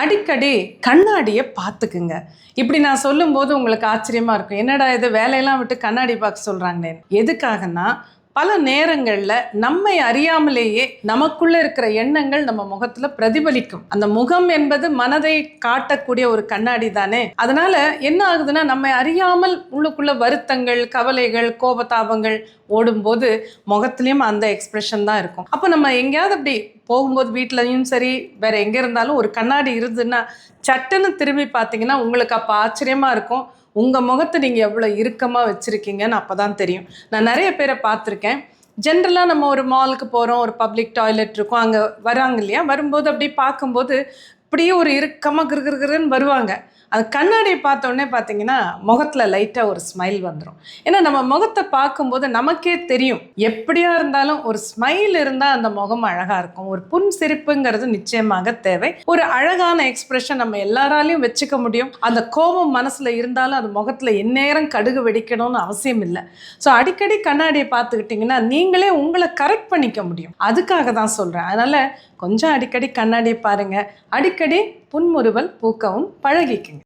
அடிக்கடி கண்ணாடியை பார்த்துக்குங்க. இப்படி நான் சொல்லும்போது உங்களுக்கு ஆச்சரியமாக இருக்கும். என்னடா இது வேலையெல்லாம் விட்டு கண்ணாடி பார்க்க சொல்கிறாங்களே எதுக்காகன்னா பல நேரங்களில் நம்மை அறியாமலேயே நமக்குள்ள இருக்கிற எண்ணங்கள் நம்ம முகத்தில் பிரதிபலிக்கும். அந்த முகம் என்பது மனதை காட்டக்கூடிய ஒரு கண்ணாடி தானே. அதனால என்ன ஆகுதுன்னா நம்மை அறியாமல் உள்ளுக்குள்ள வருத்தங்கள் கவலைகள் கோபதாபங்கள் ஓடும்போது முகத்துலேயும் அந்த எக்ஸ்பிரஷன் தான் இருக்கும். அப்போ நம்ம எங்கேயாவது அப்படி போகும்போது வீட்லேயும் சரி வேற எங்கே இருந்தாலும் ஒரு கண்ணாடி இருந்துன்னா சட்டுன்னு திரும்பி பார்த்தீங்கன்னா உங்களுக்கு அப்போ ஆச்சரியமாக இருக்கும். உங்கள் முகத்தை நீங்கள் எவ்வளோ இறுக்கமாக வச்சுருக்கீங்கன்னு அப்போ தான் தெரியும். நான் நிறைய பேரை பார்த்துருக்கேன். ஜென்ரலாக நம்ம ஒரு மாலுக்கு போகிறோம் ஒரு பப்ளிக் டாய்லெட் இருக்கும் அங்கே வராங்க இல்லையா? வரும்போது அப்படி பார்க்கும்போது அப்படியே ஒரு இறுக்கமாக கிருகிருன்னு வருவாங்க. அது கண்ணாடியை பார்த்த உடனே பார்த்தீங்கன்னா முகத்தில் லைட்டாக ஒரு ஸ்மைல் வந்துடும் ஏன்னா நம்ம முகத்தை பார்க்கும்போது நமக்கே தெரியும். எப்படியா இருந்தாலும் ஒரு ஸ்மைல் இருந்தால் அந்த முகம் அழகாக இருக்கும். ஒரு புன் சிரிப்புங்கிறது நிச்சயமாக தேவை. ஒரு அழகான எக்ஸ்பிரஷன் நம்ம எல்லாராலையும் வச்சுக்க முடியும். அந்த கோபம் மனசில் இருந்தாலும் அது முகத்தில் எந்நேரம் கடுகு வெடிக்கணும்னு அவசியம் இல்லை. ஸோ அடிக்கடி கண்ணாடியை பார்த்துக்கிட்டிங்கன்னா நீங்களே உங்களை கரெக்ட் பண்ணிக்க முடியும். அதுக்காக தான் சொல்கிறேன் அதனால் கொஞ்சம் அடிக்கடி கண்ணாடியை பாருங்கள் அடிக்கடி புன்முறுவல் பூக்கவும் பழகிக்குங்க.